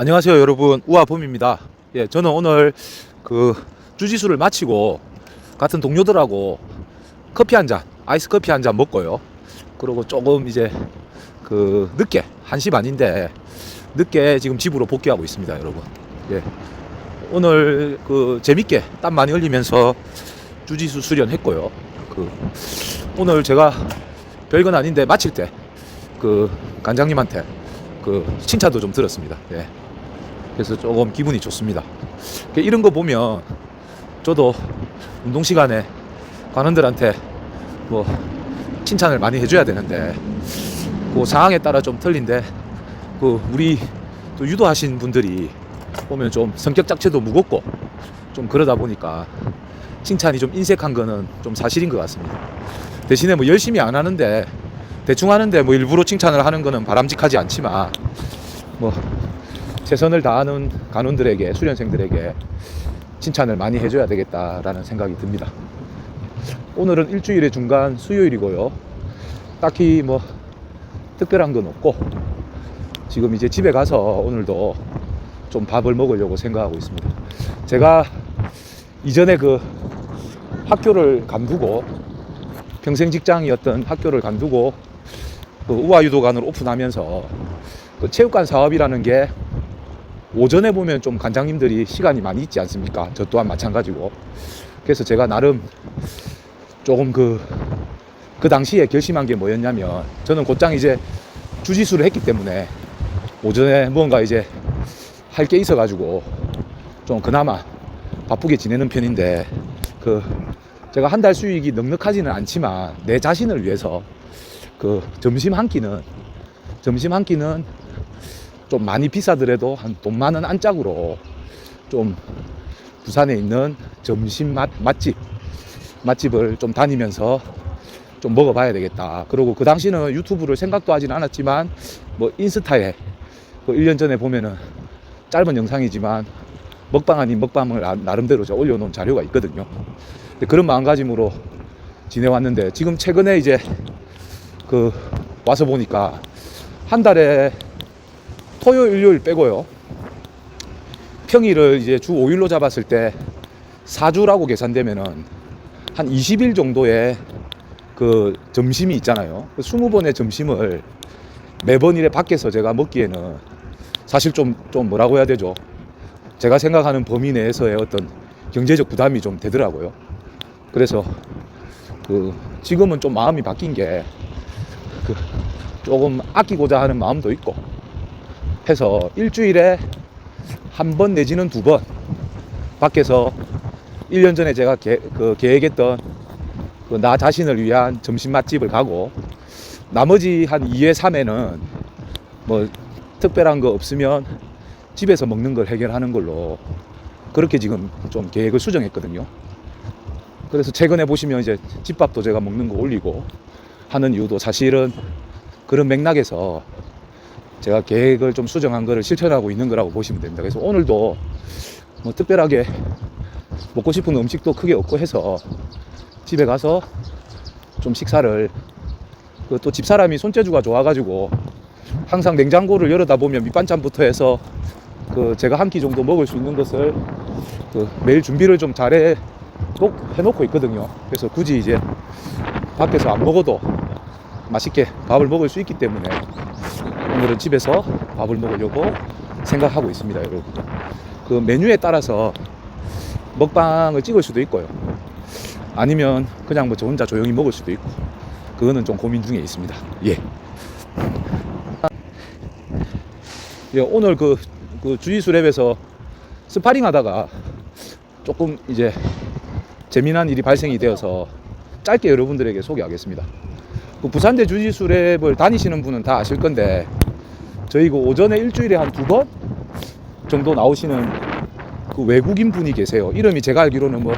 안녕하세요 여러분. 우아범입니다. 예 저는 오늘 그 주지수를 마치고 같은 동료들하고 커피 한잔 아이스 커피 한 잔 먹고요. 그리고 조금 이제 그 늦게 1시 반인데 늦게 지금 집으로 복귀하고 있습니다 여러분. 예. 오늘 그 재밌게 땀 많이 흘리면서 주지수 수련했고요. 그 오늘 제가 별건 아닌데 마칠 때그 관장님한테 그 칭찬도 좀 들었습니다. 예. 그래서 조금 기분이 좋습니다. 그 이런 거 보면 저도 운동 시간에 관원들한테 뭐 칭찬을 많이 해줘야 되는데 그 상황에 따라 좀 틀린데 그 우리 또 유도하신 분들이 보면 좀 성격 자체도 무겁고 좀 그러다 보니까 칭찬이 좀 인색한 거는 좀 사실인 것 같습니다. 대신에 뭐 열심히 안 하는데 대충 하는데 뭐 일부러 칭찬을 하는 거는 바람직하지 않지만 뭐 최선을 다하는 간원들에게 수련생들에게 칭찬을 많이 해줘야 되겠다라는 생각이 듭니다. 오늘은 일주일의 중간 수요일이고요. 딱히 뭐 특별한 건 없고 지금 이제 집에 가서 오늘도 좀 밥을 먹으려고 생각하고 있습니다. 제가 이전에 그 학교를 간두고 평생 직장이었던 학교를 간두고 그 우아유도관을 오픈하면서 그 체육관 사업이라는 게 오전에 보면 좀 관장님들이 시간이 많이 있지 않습니까? 저 또한 마찬가지고. 그래서 제가 나름 조금 그, 그 당시에 결심한 게 뭐였냐면 저는 곧장 이제 주지수를 했기 때문에 오전에 뭔가 이제 할 게 있어가지고 좀 그나마 바쁘게 지내는 편인데 그 제가 한 달 수익이 넉넉하지는 않지만 내 자신을 위해서 그 점심 한 끼는 점심 한 끼는 좀 많이 비싸더라도 한 돈 많은 안짝으로 좀 부산에 있는 점심 맛, 맛집 맛집을 좀 다니면서 좀 먹어봐야 되겠다. 그리고 그 당시는 유튜브를 생각도 하진 않았지만 뭐 인스타에 그 1년 전에 보면은 짧은 영상이지만 먹방 아닌 먹방을 나- 나름대로 제가 올려놓은 자료가 있거든요. 그런 마음가짐으로 지내왔는데 지금 최근에 이제 그 와서 보니까 한 달에 토요일, 일요일 빼고요. 평일을 이제 주 5일로 잡았을 때 4주라고 계산되면은 한 20일 정도의 그 점심이 있잖아요. 20번의 점심을 매번 이래 밖에서 제가 먹기에는 사실 좀, 좀 뭐라고 해야 되죠. 제가 생각하는 범위 내에서의 어떤 경제적 부담이 좀 되더라고요. 그래서 그 지금은 좀 마음이 바뀐 게 그 조금 아끼고자 하는 마음도 있고 해서 일주일에 한 번 내지는 두 번 밖에서 1년 전에 제가 계, 그 계획했던 그 나 자신을 위한 점심 맛집을 가고 나머지 한 2회 3회는 뭐 특별한 거 없으면 집에서 먹는 걸 해결하는 걸로 그렇게 지금 좀 계획을 수정했거든요. 그래서 최근에 보시면 이제 집밥도 제가 먹는 거 올리고 하는 이유도 사실은 그런 맥락에서 제가 계획을 좀 수정한 거를 실천하고 있는 거라고 보시면 됩니다. 그래서 오늘도 뭐 특별하게 먹고 싶은 음식도 크게 없고 해서 집에 가서 좀 식사를 그 또 집사람이 손재주가 좋아가지고 항상 냉장고를 열어다 보면 밑반찬부터 해서 그 제가 한 끼 정도 먹을 수 있는 것을 그 매일 준비를 좀 잘해 놓- 해놓고 있거든요. 그래서 굳이 이제 밖에서 안 먹어도 맛있게 밥을 먹을 수 있기 때문에 오늘은 집에서 밥을 먹으려고 생각하고 있습니다, 여러분. 그 메뉴에 따라서 먹방을 찍을 수도 있고요. 아니면 그냥 뭐 저 혼자 조용히 먹을 수도 있고 그거는 좀 고민 중에 있습니다. 예. 예, 오늘 그, 그 주지수 랩에서 스파링 하다가 조금 이제 재미난 일이 발생이 되어서 짧게 여러분들에게 소개하겠습니다. 그 부산대 주지수 랩을 다니시는 분은 다 아실 건데 저희 그 오전에 일주일에 한 두 번 정도 나오시는 그 외국인 분이 계세요. 이름이 제가 알기로는 뭐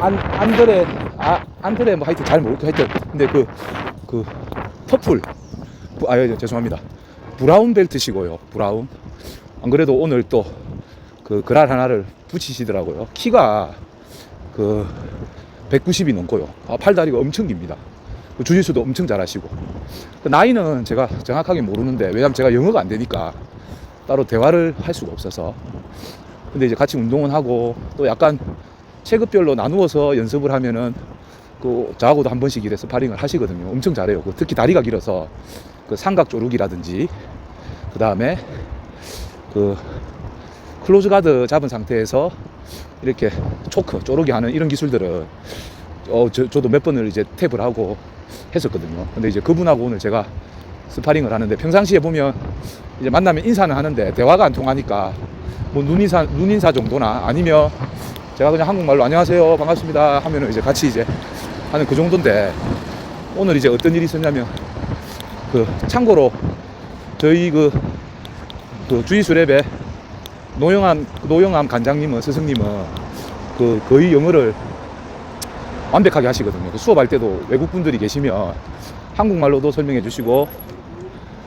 안, 안드레 아 안드레 뭐 하여튼 잘 모르겠고 하여튼 근데 그그 퍼플 부- 아 예, 죄송합니다. 브라운 벨트시고요. 브라운. 안 그래도 오늘 또 그 그랄 하나를 붙이시더라고요. 키가 그 190이 넘고요. 아, 팔다리가 엄청 깁니다. 그 주짓수도 엄청 잘하시고 그 나이는 제가 정확하게 모르는데 왜냐면 제가 영어가 안 되니까 따로 대화를 할 수가 없어서 근데 이제 같이 운동은 하고 또 약간 체급별로 나누어서 연습을 하면은 그 저하고도 한 번씩 이래서 파링을 하시거든요. 엄청 잘해요. 그 특히 다리가 길어서 그 삼각 조르기라든지 그 다음에 그 클로즈 가드 잡은 상태에서 이렇게 초크 쪼르기 하는 이런 기술들은 어 저, 저도 몇 번을 이제 탭을 하고 했었거든요. 근데 이제 그분하고 오늘 제가 스파링을 하는데 평상시에 보면 이제 만나면 인사는 하는데 대화가 안 통하니까 뭐 눈인사 눈인사 정도나 아니면 제가 그냥 한국말로 안녕하세요 반갑습니다 하면은 이제 같이 이제 하는 그 정도인데 오늘 이제 어떤 일이 있었냐면 그 참고로 저희 그, 그 주의수랩에 노영암 노영암 관장님은 스승님은 그 거의 영어를 완벽하게 하시거든요. 그 수업할 때도 외국 분들이 계시면 한국말로도 설명해 주시고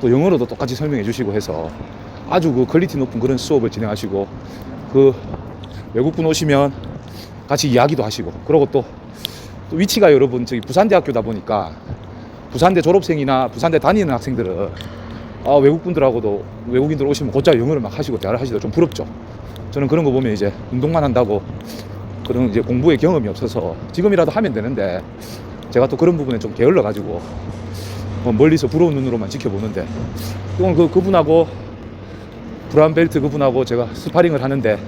또 영어로도 똑같이 설명해 주시고 해서 아주 그 퀄리티 높은 그런 수업을 진행하시고 그 외국분 오시면 같이 이야기도 하시고 그리고 또, 또 위치가 여러분 저기 부산대학교다 보니까 부산대 졸업생이나 부산대 다니는 학생들은 아, 외국분들하고도 외국인들 오시면 곧잘 영어를 막 하시고 대화를 하시다 좀 부럽죠. 저는 그런 거 보면 이제 운동만 한다고 그런 이제 공부에 경험이 없어서 지금이라도 하면 되는데 제가 또 그런 부분에 좀 게을러 가지고 뭐 멀리서 부러운 눈으로만 지켜보는데 오늘 그 그분하고 브라운 벨트 그분하고 제가 스파링을 하는데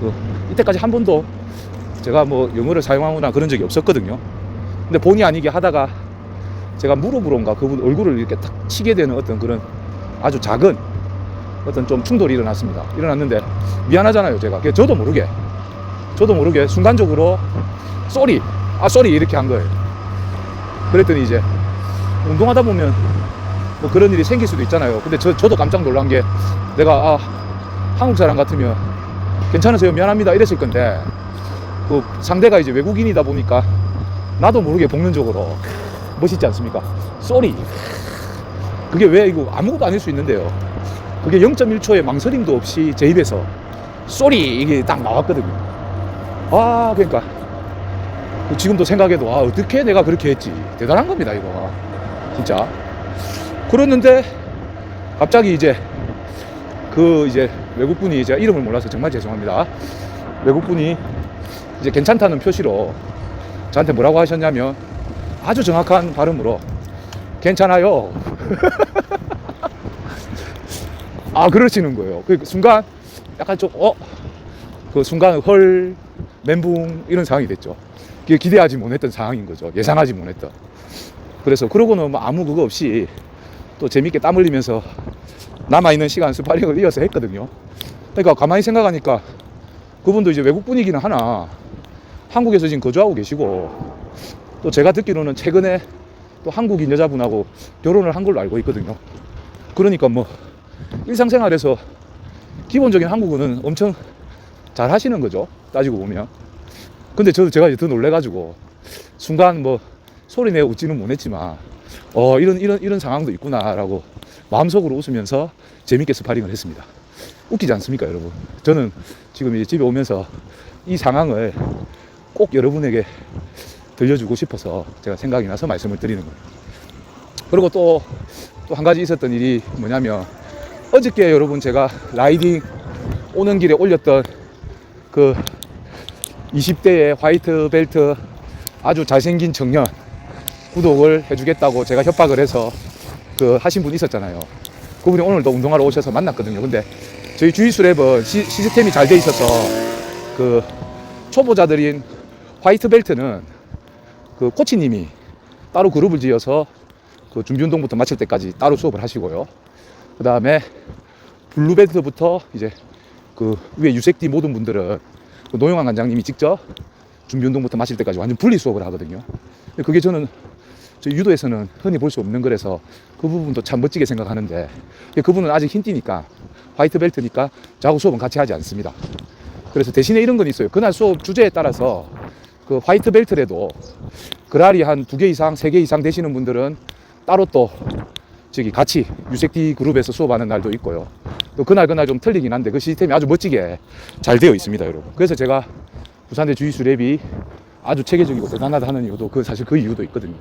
그 이때까지 한 번도 제가 뭐 영어를 사용하거나 그런 적이 없었거든요. 근데 본의 아니게 하다가 제가 무릎으로인가 그분 얼굴을 이렇게 탁 치게 되는 어떤 그런 아주 작은 어떤 좀 충돌이 일어났습니다. 일어났는데 미안하잖아요, 제가. 저도 모르게 저도 모르게 순간적으로 쏘리 아 쏘리 이렇게 한 거예요. 그랬더니 이제 운동하다 보면 뭐 그런 일이 생길 수도 있잖아요. 근데 저, 저도 깜짝 놀란 게 내가 아 한국 사람 같으면 괜찮으세요 미안합니다 이랬을 건데 그 상대가 이제 외국인이다 보니까 나도 모르게 복면적으로 멋있지 않습니까? 쏘리 그게 왜 이거 아무것도 아닐 수 있는데요. 그게 0.1초의 망설임도 없이 제 입에서 쏘리 이게 딱 나왔거든요. 아 그러니까. 지금도 생각해도 아 어떻게 내가 그렇게 했지? 대단한 겁니다 이거. 진짜. 그랬는데 갑자기 이제 그 이제 외국분이 제가 이름을 몰라서 정말 죄송합니다. 외국분이 이제 괜찮다는 표시로 저한테 뭐라고 하셨냐면 아주 정확한 발음으로 괜찮아요. 아 그러시는 거예요. 그 순간 약간 좀어그 순간 헐 멘붕 이런 상황이 됐죠. 그게 기대하지 못했던 상황인 거죠. 예상하지 못했던. 그래서 그러고는 뭐 아무 그거 없이 또 재밌게 땀 흘리면서 남아있는 시간 스파링을 이어서 했거든요. 그러니까 가만히 생각하니까 그분도 이제 외국 분이기는 하나 한국에서 지금 거주하고 계시고 또 제가 듣기로는 최근에 또 한국인 여자분하고 결혼을 한 걸로 알고 있거든요. 그러니까 뭐 일상생활에서 기본적인 한국어는 엄청 잘 하시는 거죠. 따지고 보면. 근데 저도 제가 이제 더 놀래가지고 순간 뭐 소리 내어 웃지는 못했지만 어 이런 이런 이런 상황도 있구나라고 마음속으로 웃으면서 재밌게 스파링을 했습니다. 웃기지 않습니까, 여러분? 저는 지금 이제 집에 오면서 이 상황을 꼭 여러분에게 들려주고 싶어서 제가 생각이 나서 말씀을 드리는 거예요. 그리고 또 또 한 가지 있었던 일이 뭐냐면 어저께 여러분 제가 라이딩 오는 길에 올렸던 그 20대의 화이트 벨트 아주 잘생긴 청년 구독을 해주겠다고 제가 협박을 해서 그 하신 분 있었잖아요. 그분이 오늘도 운동하러 오셔서 만났거든요. 근데 저희 주의수 랩은 시, 시스템이 잘 돼 있어서 그 초보자들인 화이트 벨트는 그 코치님이 따로 그룹을 지어서 그 준비 운동부터 마칠 때까지 따로 수업을 하시고요. 그 다음에 블루 벨트부터 이제 그 위에 유색띠 모든 분들은 그 노영환 관장님이 직접 준비 운동부터 마칠 때까지 완전 분리 수업을 하거든요. 그게 저는 저 유도에서는 흔히 볼 수 없는 거라서 그 부분도 참 멋지게 생각하는데 그분은 아직 흰띠니까 화이트 벨트니까 저하고 수업은 같이 하지 않습니다. 그래서 대신에 이런 건 있어요. 그날 수업 주제에 따라서 그 화이트 벨트라도 그랄이 한두 개 이상, 세 개 이상 되시는 분들은 따로 또 저기 같이 유색띠 그룹에서 수업하는 날도 있고요. 또 그날 그날 좀 틀리긴 한데 그 시스템이 아주 멋지게 잘 되어 있습니다, 여러분. 그래서 제가 부산대 주의수 랩이 아주 체계적이고 대단하다 하는 이유도 그 사실 그 이유도 있거든요.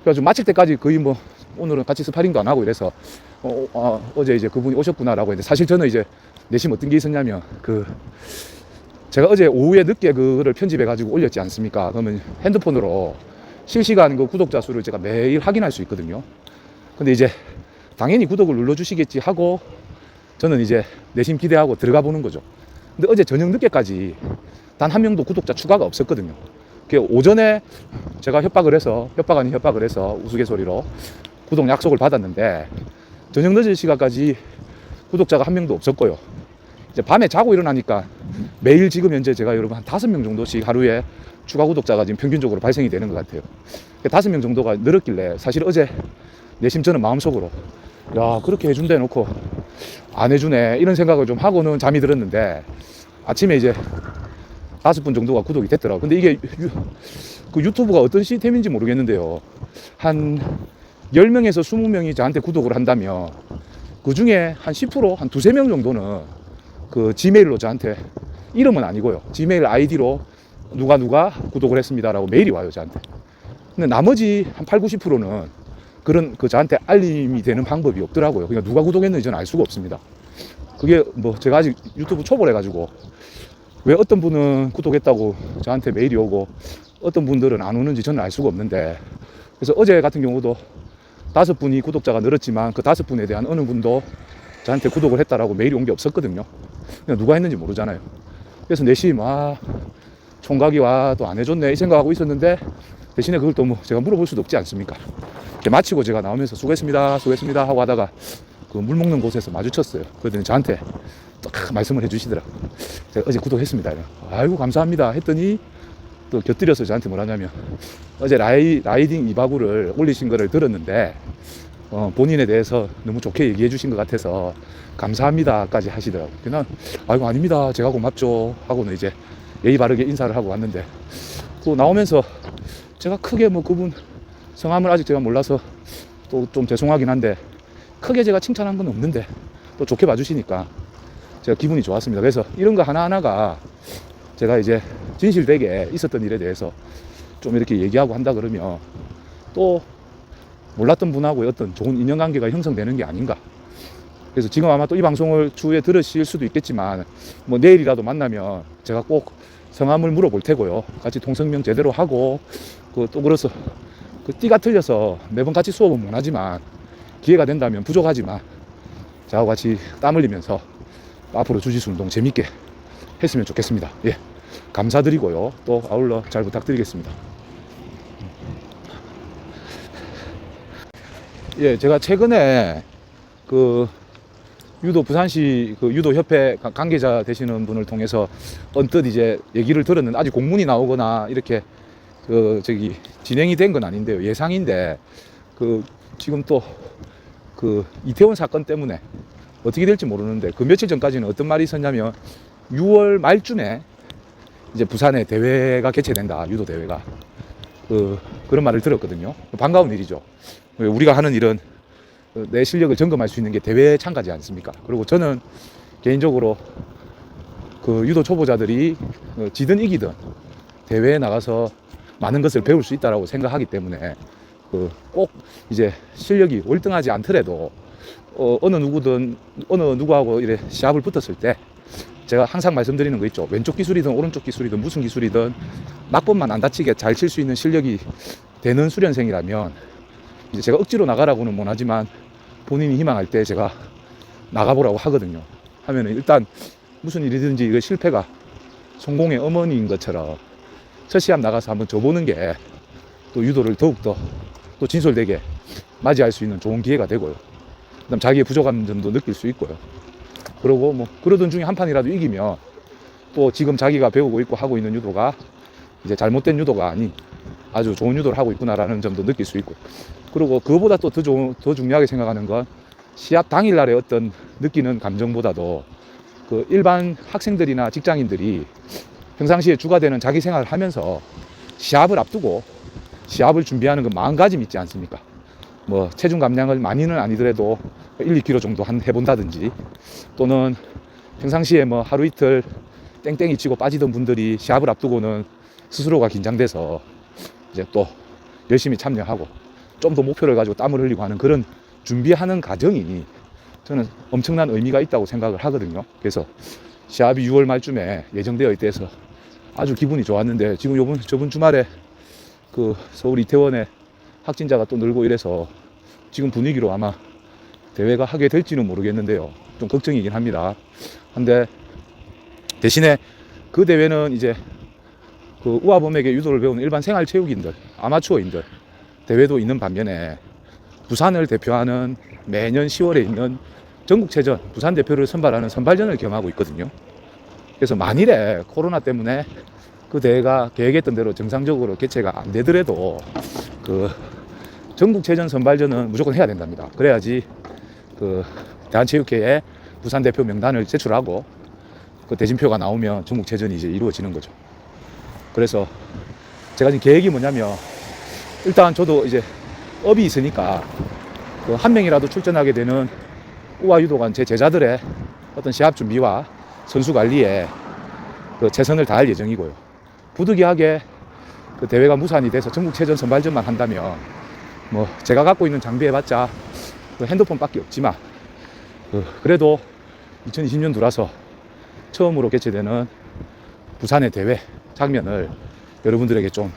그래가지고 마칠 때까지 거의 뭐 오늘은 같이 스파링도 안 하고 이래서 어, 어, 어제 이제 그분이 오셨구나라고 했는데 사실 저는 이제 내심 어떤 게 있었냐면 그 제가 어제 오후에 늦게 그거를 편집해 가지고 올렸지 않습니까? 그러면 핸드폰으로 실시간 그 구독자 수를 제가 매일 확인할 수 있거든요. 근데 이제 당연히 구독을 눌러주시겠지 하고 저는 이제 내심 기대하고 들어가 보는 거죠. 근데 어제 저녁 늦게까지 단 한 명도 구독자 추가가 없었거든요. 그 오전에 제가 협박을 해서 협박 아닌 협박을 해서 우스갯소리로 구독 약속을 받았는데 저녁 늦은 시간까지 구독자가 한 명도 없었고요. 이제 밤에 자고 일어나니까 매일 지금 현재 제가 여러분 한 다섯 명 정도씩 하루에 추가 구독자가 지금 평균적으로 발생이 되는 것 같아요. 다섯 명 정도가 늘었길래 사실 어제 내심 저는 마음속으로 야 그렇게 해준대 놓고 안 해주네 이런 생각을 좀 하고는 잠이 들었는데 아침에 이제 다섯 분 정도가 구독이 됐더라고. 근데 이게 유, 그 유튜브가 어떤 시스템인지 모르겠는데요. 한 10명에서 20명이 저한테 구독을 한다면 그 중에 한 10%, 한 두세 명 정도는 그 지메일로 저한테 이름은 아니고요. 지메일 아이디로 누가 누가 구독을 했습니다라고 메일이 와요, 저한테. 근데 나머지 한 8, 90%는 그런 그 저한테 알림이 되는 방법이 없더라고요. 그러니까 누가 구독했는지 저는 알 수가 없습니다. 그게 뭐 제가 아직 유튜브 초보래 가지고 왜 어떤 분은 구독했다고 저한테 메일이 오고 어떤 분들은 안 오는지 저는 알 수가 없는데 그래서 어제 같은 경우도 다섯 분이 구독자가 늘었지만 그 다섯 분에 대한 어느 분도 저한테 구독을 했다라고 메일이 온 게 없었거든요. 그냥 누가 했는지 모르잖아요. 그래서 내심 아 총각이 와 또 안 해줬네 이 생각하고 있었는데 대신에 그걸 또 뭐 제가 물어볼 수도 없지 않습니까? 마치고 제가 나오면서 수고했습니다, 수고했습니다 하고 하다가 그 물 먹는 곳에서 마주쳤어요. 그랬더니 저한테 딱 말씀을 해주시더라고요. 제가 어제 구독했습니다. 아이고 감사합니다 했더니 또 곁들여서 저한테 뭐라냐면 어제 라이, 라이딩 이바구를 올리신 거를 들었는데 어, 본인에 대해서 너무 좋게 얘기해 주신 것 같아서 감사합니다까지 하시더라고요. 그냥 아이고 아닙니다. 제가 고맙죠 하고는 이제 예의 바르게 인사를 하고 왔는데 또 나오면서 제가 크게 뭐 그분 성함을 아직 제가 몰라서 또 좀 죄송하긴 한데 크게 제가 칭찬한 건 없는데 또 좋게 봐주시니까 제가 기분이 좋았습니다. 그래서 이런 거 하나하나가 제가 이제 진실되게 있었던 일에 대해서 좀 이렇게 얘기하고 한다 그러면 또 몰랐던 분하고 어떤 좋은 인연관계가 형성되는 게 아닌가. 그래서 지금 아마 또 이 방송을 추후에 들으실 수도 있겠지만 뭐 내일이라도 만나면 제가 꼭 성함을 물어볼 테고요. 같이 통성명 제대로 하고 그 또 그래서 그 띠가 틀려서 매번 같이 수업은 못 하지만 기회가 된다면 부족하지만 저하고 같이 땀 흘리면서 앞으로 주짓수 운동 재밌게 했으면 좋겠습니다. 예. 감사드리고요. 또 아울러 잘 부탁드리겠습니다. 예, 제가 최근에 그 유도 부산시 그 유도 협회 가- 관계자 되시는 분을 통해서 언뜻 이제 얘기를 들었는데 아직 공문이 나오거나 이렇게 그 저기 진행이 된 건 아닌데요. 예상인데 그 지금 또 그 이태원 사건 때문에 어떻게 될지 모르는데 그 며칠 전까지는 어떤 말이 있었냐면 6월 말쯤에 이제 부산에 대회가 개최된다. 유도 대회가. 그 그런 말을 들었거든요. 반가운 일이죠. 우리가 하는 일은 내 실력을 점검할 수 있는 게 대회에 참가지 않습니까? 그리고 저는 개인적으로 그 유도 초보자들이 어, 지든 이기든 대회에 나가서 많은 것을 배울 수 있다라고 생각하기 때문에 그 꼭 이제 실력이 월등하지 않더라도 어, 어느 누구든 어느 누구하고 이래 시합을 붙었을 때 제가 항상 말씀드리는 거 있죠. 왼쪽 기술이든 오른쪽 기술이든 무슨 기술이든 막번만 안 다치게 잘 칠 수 있는 실력이 되는 수련생이라면 이제 제가 억지로 나가라고는 못 하지만 본인이 희망할 때 제가 나가보라고 하거든요. 하면은 일단 무슨 일이든지 이거 실패가 성공의 어머니인 것처럼 첫 시합 나가서 한번 줘보는 게 또 유도를 더욱더 또 진솔되게 맞이할 수 있는 좋은 기회가 되고요. 그다음 자기의 부족한 점도 느낄 수 있고요. 그리고 뭐 그러던 중에 한 판이라도 이기면 또 지금 자기가 배우고 있고 하고 있는 유도가 이제 잘못된 유도가 아닌 아주 좋은 유도를 하고 있구나라는 점도 느낄 수 있고 그리고 그거보다 또 더 좋은 더 중요하게 생각하는 건 시합 당일날의 어떤 느끼는 감정보다도 그 일반 학생들이나 직장인들이 평상시에 주가 되는 자기 생활을 하면서 시합을 앞두고 시합을 준비하는 그 마음가짐 있지 않습니까? 뭐 체중 감량을 많이는 아니더라도 1, 2kg 정도 한 해본다든지 또는 평상시에 뭐 하루 이틀 땡땡이 치고 빠지던 분들이 시합을 앞두고는 스스로가 긴장돼서 이제 또 열심히 참여하고 좀 더 목표를 가지고 땀을 흘리고 하는 그런 준비하는 과정이 저는 엄청난 의미가 있다고 생각을 하거든요. 그래서 시합이 6월 말쯤에 예정되어 있대서 아주 기분이 좋았는데 지금 요번 저번 주말에 그 서울 이태원에 확진자가 또 늘고 이래서 지금 분위기로 아마 대회가 하게 될지는 모르겠는데요. 좀 걱정이긴 합니다. 근데 대신에 그 대회는 이제 그 우아범에게 유도를 배우는 일반 생활 체육인들, 아마추어인들 대회도 있는 반면에 부산을 대표하는 매년 10월에 있는 전국체전 부산 대표를 선발하는 선발전을 겸하고 있거든요. 그래서 만일에 코로나 때문에 그 대회가 계획했던 대로 정상적으로 개최가 안 되더라도 그 전국체전 선발전은 무조건 해야 된답니다. 그래야지 그 대한체육회에 부산 대표 명단을 제출하고 그 대진표가 나오면 전국체전이 이제 이루어지는 거죠. 그래서 제가 지금 계획이 뭐냐면 일단 저도 이제 업이 있으니까 그 한 명이라도 출전하게 되는 우아 유도관 제 제자들의 어떤 시합 준비와 선수 관리에 그 최선을 다할 예정이고요. 부득이하게 그 대회가 무산이 돼서 전국체전 선발전만 한다면 뭐 제가 갖고 있는 장비 해봤자 그 핸드폰밖에 없지만 그 그래도 2020년 들어서 처음으로 개최되는 부산의 대회 장면을 여러분들에게 좀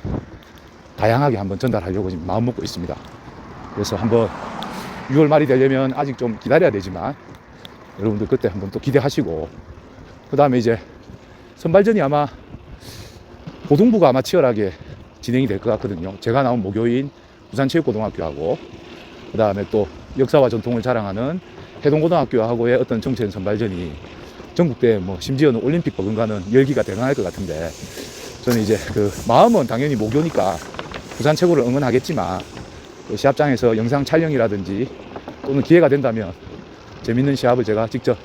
다양하게 한번 전달하려고 지금 마음 먹고 있습니다. 그래서 한번 6월 말이 되려면 아직 좀 기다려야 되지만 여러분들 그때 한번 또 기대하시고 그 다음에 이제 선발전이 아마 고등부가 아마 치열하게 진행이 될 것 같거든요. 제가 나온 모교인 부산체육고등학교하고 그 다음에 또 역사와 전통을 자랑하는 해동고등학교하고의 어떤 정체전 선발전이 전국대 뭐 심지어는 올림픽 버금가는 열기가 대단할 것 같은데 저는 이제 그 마음은 당연히 모교니까 부산 최고를 응원하겠지만 그 시합장에서 영상 촬영이라든지 또는 기회가 된다면 재밌는 시합을 제가 직접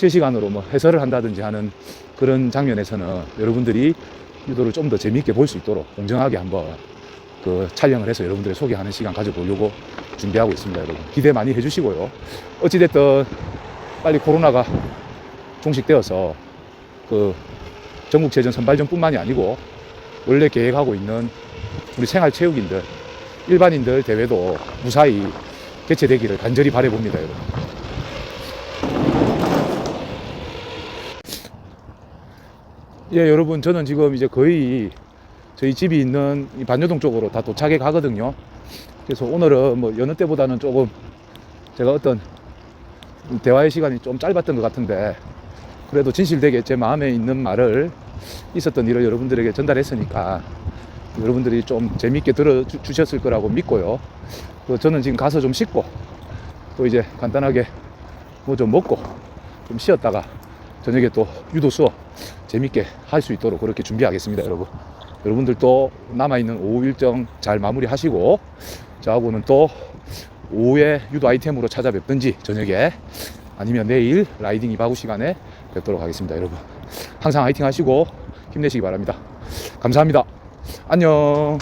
실시간으로 뭐 해설을 한다든지 하는 그런 장면에서는 여러분들이 유도를 좀 더 재미있게 볼 수 있도록 공정하게 한번 그 촬영을 해서 여러분들의 소개하는 시간 가져보려고 준비하고 있습니다, 여러분. 기대 많이 해주시고요. 어찌됐든 빨리 코로나가 종식되어서 그 전국체전 선발전뿐만이 아니고 원래 계획하고 있는 우리 생활체육인들, 일반인들 대회도 무사히 개최되기를 간절히 바라봅니다, 여러분. 예, 여러분, 저는 지금 이제 거의 저희 집이 있는 이 반여동 쪽으로 다 도착해 가거든요. 그래서 오늘은 뭐 여느 때보다는 조금 제가 어떤 대화의 시간이 좀 짧았던 것 같은데 그래도 진실되게 제 마음에 있는 말을 있었던 일을 여러분들에게 전달했으니까 여러분들이 좀 재밌게 들어주셨을 거라고 믿고요. 또 저는 지금 가서 좀 씻고 또 이제 간단하게 뭐 좀 먹고 좀 쉬었다가 저녁에 또 유도 수업 재밌게 할 수 있도록 그렇게 준비하겠습니다, 여러분. 여러분들도 남아있는 오후 일정 잘 마무리하시고 저하고는 또 오후에 유도 아이템으로 찾아뵙든지 저녁에 아니면 내일 라이딩 이바구 시간에 뵙도록 하겠습니다, 여러분. 항상 화이팅 하시고 힘내시기 바랍니다. 감사합니다. 안녕.